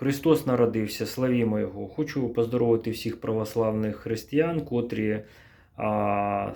Христос народився, славімо Його. Хочу поздоровити всіх православних християн, котрі а,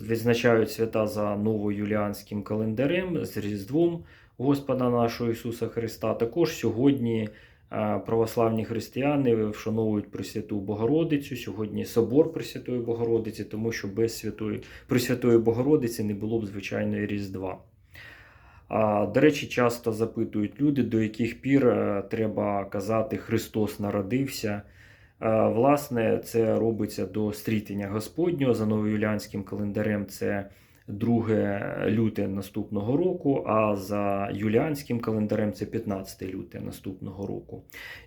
відзначають свята за новоюліанським календарем з Різдвом Господа нашого Ісуса Христа. Також сьогодні а, православні християни вшановують Пресвяту Богородицю. Сьогодні собор Пресвятої Богородиці, тому що без Святої Пресвятої Богородиці не було б звичайної Різдва. До речі, часто запитують люди, до яких пір е, треба казати Христос народився. Е, Власне, це робиться до стрітення Господнього за новоюлянським календарем. Це 2 люте наступного року, а за юліанським календарем це 15 люте наступного року.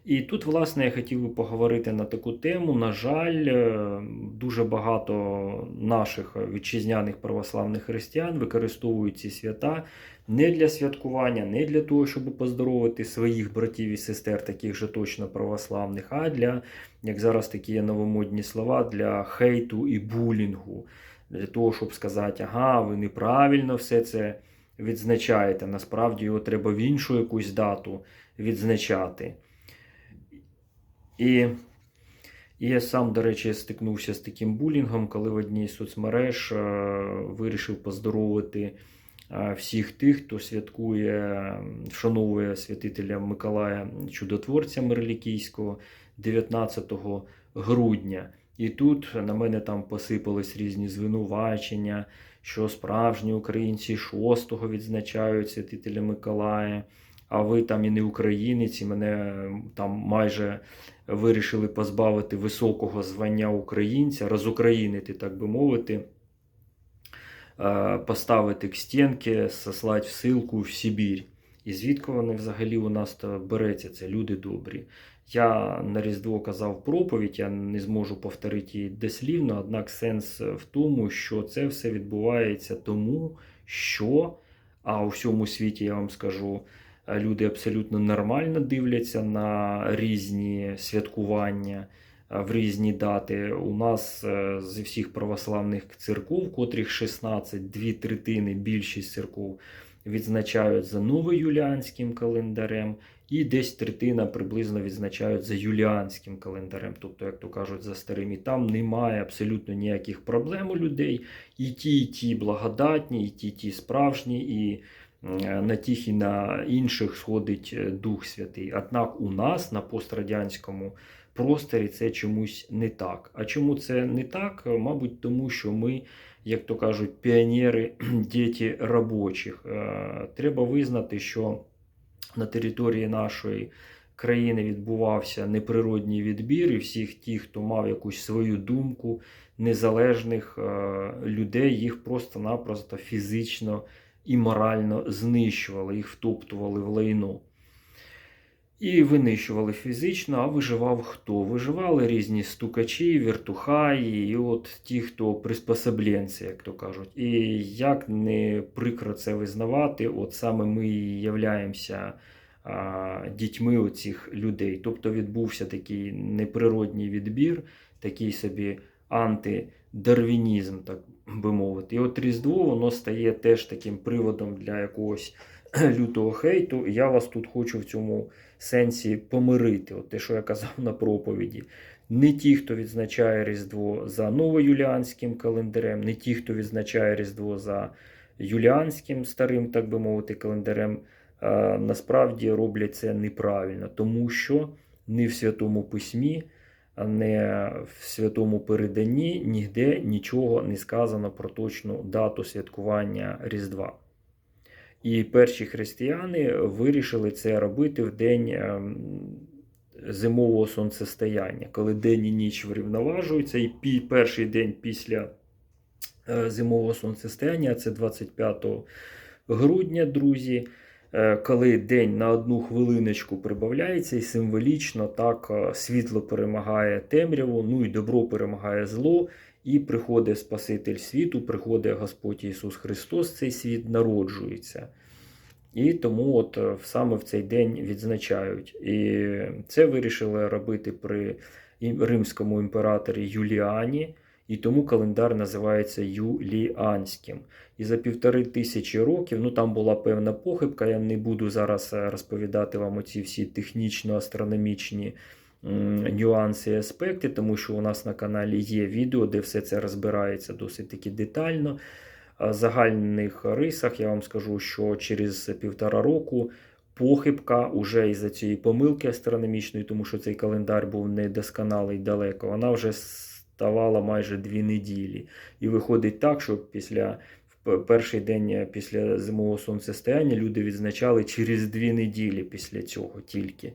І тут, власне, я хотів би поговорити на таку тему. На жаль, е, дуже багато наших вітчизняних православних християн використовують ці свята не для святкування, не для того, щоб поздоровити своїх братів і сестер, таких же точно православних, а для, як зараз такі є новомодні слова, для хейту і булінгу. Для того, щоб сказати, ага, ви неправильно все це відзначаєте. Насправді його треба в іншу якусь дату відзначати. І, і я сам, до речі, стикнувся з таким булінгом, коли в одній з соцмереж е, вирішив поздоровити е, всіх тих, хто святкує, вшановує святителя Миколая Чудотворця Мирлікійського 19 грудня. І тут на мене там посипались різні звинувачення, що справжні українці 6-го відзначають святителя Миколая, а ви там і не українець, і мене там майже вирішили позбавити високого звання українця, розукраїнити, так би мовити, е, поставити к стінки, сослати в силку в Сибір. І звідки вони взагалі у нас береться? Це люди добрі. Я на Різдво казав проповідь, я не зможу повторити її дослівно, однак сенс в тому, що це все відбувається тому, що, а у всьому світі я вам скажу, е, люди абсолютно нормально дивляться на різні святкування е, в різні дати. У нас е, зі всіх православних церков, котрих 16, дві третини, більшість церков відзначають за новоюліанським календарем, і десь третина приблизно відзначають за юліанським календарем, тобто, як то кажуть, за старим. І там немає абсолютно ніяких проблем у людей. І ті, і ті благодатні, і ті, і ті справжні, і на тих і на інших сходить е, Дух Святий. Однак у нас на пострадянському просторі це чомусь не так. А чому це не так? Мабуть, тому що ми, як то кажуть, піонери, діти робочих. Е, Треба визнати, що на території нашої країни відбувався неприродній відбір, і всіх тих, хто мав якусь свою думку, незалежних е, людей, їх просто-напросто фізично і морально знищували, їх втоптували в лайно. І винищували фізично, а виживав хто? Виживали різні стукачі, віртухаї, і от ті, хто приспособленці, як то кажуть. І як не прикро це визнавати, от саме ми і являємося а, дітьми оцих людей. Тобто відбувся такий неприродній відбір, такий собі антидарвінізм, так би мовити. І от Різдво воно стає теж таким приводом для якогось лютого хейту. Я вас тут хочу в цьому сенсі помирити. От те, що я казав на проповіді. Не ті, хто відзначає Різдво за новоюліанським календарем, не ті, хто відзначає Різдво за юліанським старим, так би мовити, календарем, насправді роблять це неправильно, тому що не в Святому Письмі, а не в святому переданні ніде нічого не сказано про точну дату святкування Різдва. І перші християни вирішили це робити в день ем, зимового сонцестояння, коли день і ніч врівноважуються, і перший день після е, зимового сонцестояння, це 25 грудня, друзі, коли день на одну хвилиночку прибавляється, і символічно так е, світло перемагає темряву, ну і добро перемагає зло. І приходить Спаситель світу, приходить Господь Ісус Христос, цей світ народжується. І тому от е, саме в цей день відзначають. І це вирішили робити при римському імператорі Юліані. І тому календар називається Юліанським. І за півтори тисячі років, ну там була певна похибка. Я не буду зараз е, розповідати вам оці всі технічно-астрономічні нюанси і аспекти, тому що у нас на каналі є відео, де все це розбирається досить таки детально. В загальних рисах я вам скажу, що через півтора року похибка уже із-за цієї помилки астрономічної, тому що цей календар був недосконалий далеко, вона вже ставала майже дві неділі. І виходить так, що після перший день після зимового сонцестояння люди відзначали через дві неділі після цього тільки.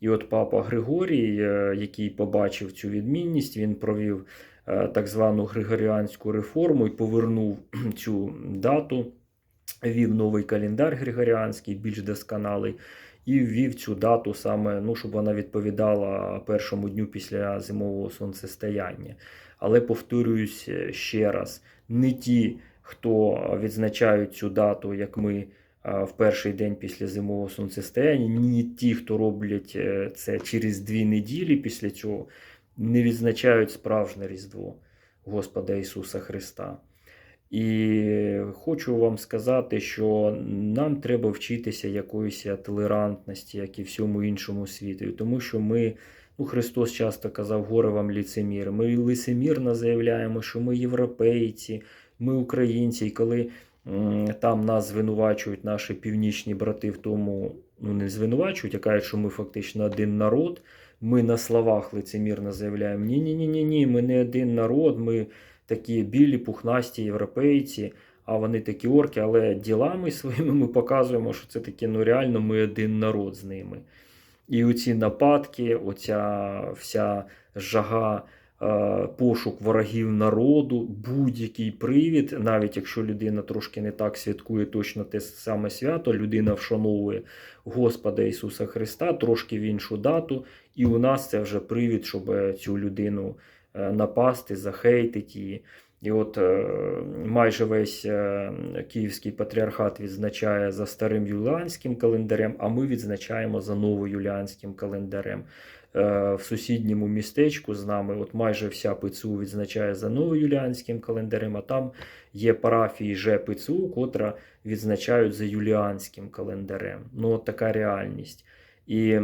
І от папа Григорій, е, який побачив цю відмінність, він провів е, так звану Григоріанську реформу і повернув цю дату, ввів новий календар Григоріанський, більш досконалий, і ввів цю дату саме, ну, щоб вона відповідала першому дню після зимового сонцестояння. Але повторююсь е, ще раз: не ті, хто відзначають цю дату, як ми в перший день після зимового сонцестояння, ні ті, хто роблять е, це через дві неділі після цього, не відзначають справжнє Різдво Господа Ісуса Христа. І хочу вам сказати, що нам треба вчитися якоїсь толерантності, як і всьому іншому світу. Тому що ми, ну Христос часто казав, горе вам ліцемір. Ми лицемірно заявляємо, що ми європейці, ми українці. І коли м, там нас звинувачують наші північні брати в тому, ну не звинувачують, а кажуть, що ми фактично один народ. Ми на словах лицемірно заявляємо: ні, ні, ні, ні, ні, ми не один народ. ми такі білі, пухнасті європейці, а вони такі орки, але ділами своїми ми показуємо, що це таке, ну реально ми один народ з ними. І оці нападки, оця вся жага, е, пошук ворогів народу, будь-який привід, навіть якщо людина трошки не так святкує точно те саме свято, людина вшановує Господа Ісуса Христа трошки в іншу дату, і у нас це вже привід, щоб цю людину е, напасти, захейтити її. І от е, майже весь е, Київський патріархат відзначає за старим юліанським календарем, а ми відзначаємо за новоюліанським календарем. Е, В сусідньому містечку з нами от майже вся ПЦУ відзначає за новоюліанським календарем, а там є парафії же ПЦУ, котра відзначають за юліанським календарем. Ну, от така реальність. І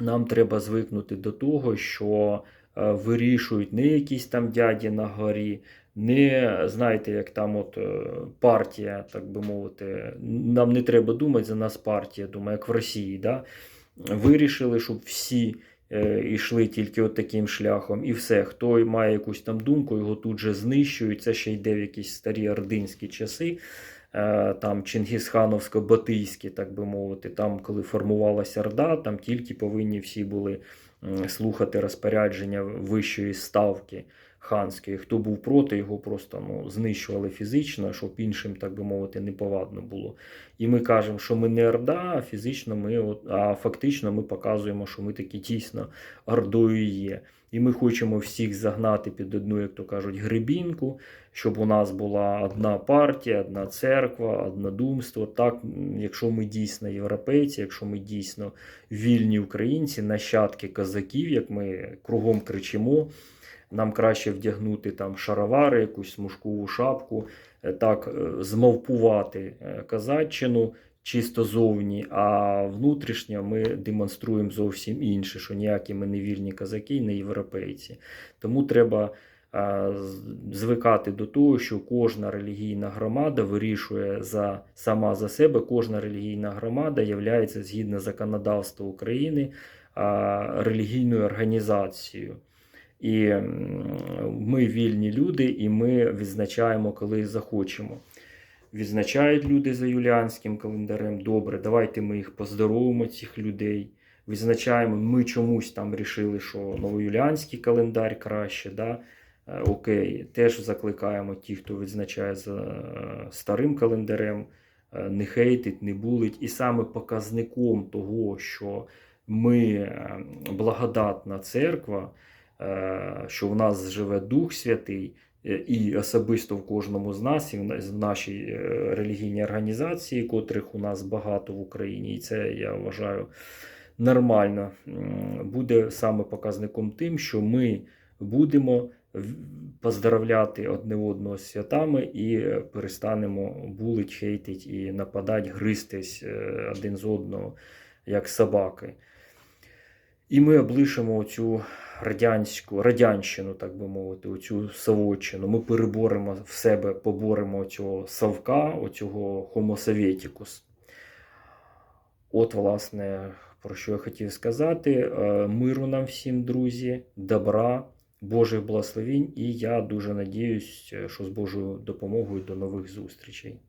нам треба звикнути до того, що е, вирішують не якісь там дяді на горі, не знаєте, як там от е, партія, так би мовити, нам не треба думати за нас партія, думаю, як в Росії. Да? Вирішили, щоб всі е, йшли тільки от таким шляхом, і все. Хто має якусь там думку, його тут же знищують. Це ще йде в якісь старі ординські часи. Е, там Чингісхановсько-Батийські, так би мовити, там, коли формувалася Орда, там тільки повинні всі були слухати розпорядження вищої ставки ханської. Хто був проти, його просто ну, знищували фізично, щоб іншим, так би мовити, неповадно було. І ми кажемо, що ми не Орда, а фізично ми, а фактично ми показуємо, що ми такі дійсно Ордою є. І ми хочемо всіх загнати під одну, як то кажуть, грибінку, щоб у нас була одна партія, одна церква, однодумство. Так, якщо ми дійсно європейці, якщо ми дійсно вільні українці, нащадки козаків, як ми кругом кричимо, нам краще вдягнути там шаровари, якусь смужкову шапку, е, так е, змовпувати е, козаччину чисто зовні, а внутрішньо ми демонструємо зовсім інше, що ніякі ми не вільні козаки, не європейці. Тому треба звикати до того, що кожна релігійна громада вирішує за сама за себе, кожна релігійна громада є згідно законодавства України релігійною організацією. І ми вільні люди, і ми відзначаємо, коли захочемо. Відзначають люди за юліанським календарем. Добре, давайте ми їх поздоровимо, цих людей. Відзначаємо, ми чомусь там рішили, що новоюліанський календар краще. Да? Е, Окей, теж закликаємо ті, хто відзначає за е, старим календарем, е, не хейтить, не булить. І саме показником того, що ми благодатна церква, що в нас живе Дух Святий, е, і особисто в кожному з нас, і в нашій е, релігійній організації, котрих у нас багато в Україні, і це я вважаю нормально, буде саме показником тим, що ми будемо поздравляти одне одного святами і е, перестанемо булить, хейтить і нападати, гристись е, один з одного, як собаки. І ми облишимо цю радянську, радянщину, так би мовити, оцю совочину. Ми переборемо в себе, поборемо цього совка, оцього Sovieticus. От, власне, про що я хотів сказати. Е, Миру нам всім, друзі, добра, Божих благословінь, і я дуже надіюсь, що з Божою допомогою до нових зустрічей.